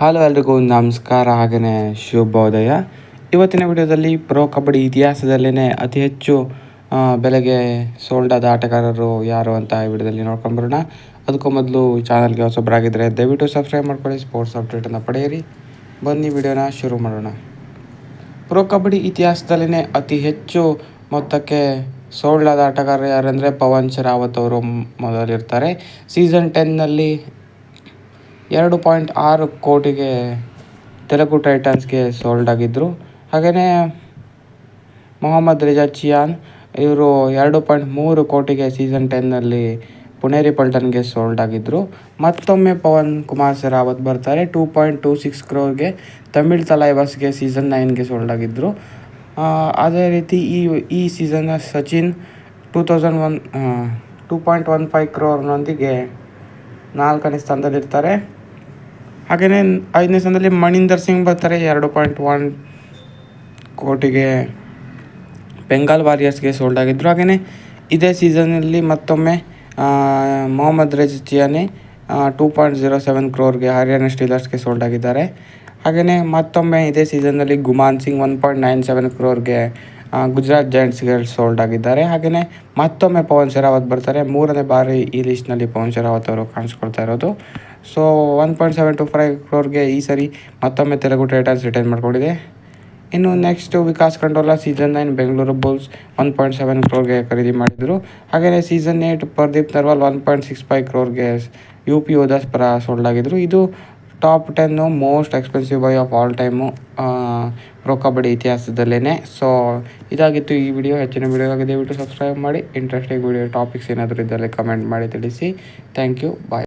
Hello ಎಲ್ರಿಗೂ ನಮಸ್ಕಾರ ಹಾಗೆಯೇ ಶುಭೋದಯ. ಇವತ್ತಿನ ವಿಡಿಯೋದಲ್ಲಿ ಪ್ರೋ ಕಬಡ್ಡಿ ಇತಿಹಾಸದಲ್ಲೇ ಅತಿ ಹೆಚ್ಚು ಬೆಲೆಗೆ ಸೋಲ್ಡ್ ಆದ ಆಟಗಾರರು ಯಾರು ಅಂತ ಈ ವಿಡಿಯೋದಲ್ಲಿ ನೋಡ್ಕೊಂಬರೋಣ ಅದಕ್ಕೂ ಮೊದಲು ಚಾನಲ್ಗೆ ಹೊಸೊಬ್ಬರಾಗಿದ್ದರೆ ದಯವಿಟ್ಟು ಸಬ್ಸ್ಕ್ರೈಬ್ ಮಾಡ್ಕೊಳ್ಳಿ, ಸ್ಪೋರ್ಟ್ಸ್ ಅಪ್ಡೇಟನ್ನು ಪಡೆಯಿರಿ. ಬನ್ನಿ ವಿಡಿಯೋನ ಶುರು ಮಾಡೋಣ. ಪ್ರೋ ಕಬಡ್ಡಿ ಇತಿಹಾಸದಲ್ಲೇ ಅತಿ ಹೆಚ್ಚು ಮೊತ್ತಕ್ಕೆ ಸೋಲ್ಡ್ ಆದ ಆಟಗಾರರು ಯಾರಂದರೆ ಪವನ್ ಶರಾವತ್ ಅವರು ಮೊದಲಿರ್ತಾರೆ. ಸೀಸನ್ ಟೆನ್ನಲ್ಲಿ ಎರಡು ಪಾಯಿಂಟ್ ಆರು ಕೋಟಿಗೆ ತೆಲುಗು ಟೈಟನ್ಸ್ಗೆ ಸೋಲ್ಡ್ ಆಗಿದ್ದರು ಹಾಗೆಯೇ ಮೊಹಮ್ಮದ್ ರಿಜಾ ಚಿಯಾನ್, ಇವರು ಎರಡು ಪಾಯಿಂಟ್ ಮೂರು ಕೋಟಿಗೆ ಸೀಸನ್ ಟೆನ್ನಲ್ಲಿ ಪುಣೇರಿ ಪಲ್ಟನ್ಗೆ ಸೋಲ್ಡ್ ಆಗಿದ್ದರು ಮತ್ತೊಮ್ಮೆ ಪವನ್ ಕುಮಾರ್ ಸೆರಾವತ್ ಬರ್ತಾರೆ. ಟೂ ಪಾಯಿಂಟ್ ಟೂ ಸಿಕ್ಸ್ ಕ್ರೋರ್ಗೆ ತಮಿಳ್ ತಲೈವಾಸ್ಗೆ ಸೀಸನ್ ನೈನ್ಗೆ ಸೋಲ್ಡ್ ಆಗಿದ್ದರು ಅದೇ ರೀತಿ ಈ ಈ ಸೀಸನ್ನ Sachin two thousand one two point one five ಕ್ರೋರ್ನೊಂದಿಗೆ ನಾಲ್ಕನೇ ಸ್ಥಾನದಲ್ಲಿರ್ತಾರೆ. ಹಾಗೆಯೇ ಐದನೇ ಸ್ಥಾನದಲ್ಲಿ ಮಣಿಂದರ್ ಸಿಂಗ್ ಬರ್ತಾರೆ, ಎರಡು ಪಾಯಿಂಟ್ ಒನ್ ಕೋಟಿಗೆ. ಬೆಂಗಾಲ್ ವಾರಿಯರ್ಸ್ಗೆ ಸೋಲ್ಡ್ ಆಗಿದ್ದರು ಹಾಗೆಯೇ ಇದೇ ಸೀಸನಲ್ಲಿ ಮತ್ತೊಮ್ಮೆ Mohammad Reza Chiyaneh two point zero seven ಕ್ರೋರ್ಗೆ Haryana ಸ್ಟೀಲರ್ಸ್ಗೆ ಸೋಲ್ಡ್ ಆಗಿದ್ದಾರೆ. ಹಾಗೆಯೇ ಮತ್ತೊಮ್ಮೆ ಇದೇ ಸೀಸನ್ನಲ್ಲಿ Guman Singh one point nine seven ಕ್ರೋರ್ಗೆ Gujarat ಜೈಂಟ್ಸ್ಗೆ ಸೋಲ್ಡ್ ಆಗಿದ್ದಾರೆ. ಹಾಗೆಯೇ ಮತ್ತೊಮ್ಮೆ ಪವನ್ ಶೆರಾವತ್ ಬರ್ತಾರೆ. ಮೂರನೇ ಬಾರಿ ಈ ಲಿಸ್ಟ್ನಲ್ಲಿ ಪವನ್ ಶರಾವತ್ ಅವರು ಕಾಣಿಸ್ಕೊಳ್ತಾ ಇರೋದು. So one point seven two five ಕ್ರೋರ್ಗೆ ಈ ಸರಿ ಮತ್ತೊಮ್ಮೆ ತೆಲುಗು ಟೈಟನ್ಸ್ ರಿಟೈನ್ ಮಾಡ್ಕೊಂಡಿದೆ. ಇನ್ನು next Vikas Kandola season nine Bengaluru Bulls one point seven ಕ್ರೋರ್ಗೆ ಖರೀದಿ ಮಾಡಿದರು. ಹಾಗೆಯೇ season eight Pradeep Narwal one point six five ಕ್ರೋರ್ಗೆ U P Yoddhas ಪರ ಸೋಲ್ಡ್ ಆಗಿದ್ದರು ಇದು top ten most expensive buy of all time pro Kabaddi ಇತಿಹಾಸದಲ್ಲೇ so ಇದಾಗಿತ್ತು ಈ video ಹೆಚ್ಚಿನ ವೀಡಿಯೋ ಆಗಿದೆ ಬಿಟ್ಟು ಸಬ್ಸ್ಕ್ರೈಬ್ ಮಾಡಿ. ಇಂಟ್ರೆಸ್ಟಿಂಗ್ ವಿಡಿಯೋ ಟಾಪಿಕ್ಸ್ ಏನಾದರೂ ಇದ್ದಲ್ಲಿ ಕಮೆಂಟ್ ಮಾಡಿ ತಿಳಿಸಿ. Thank you bye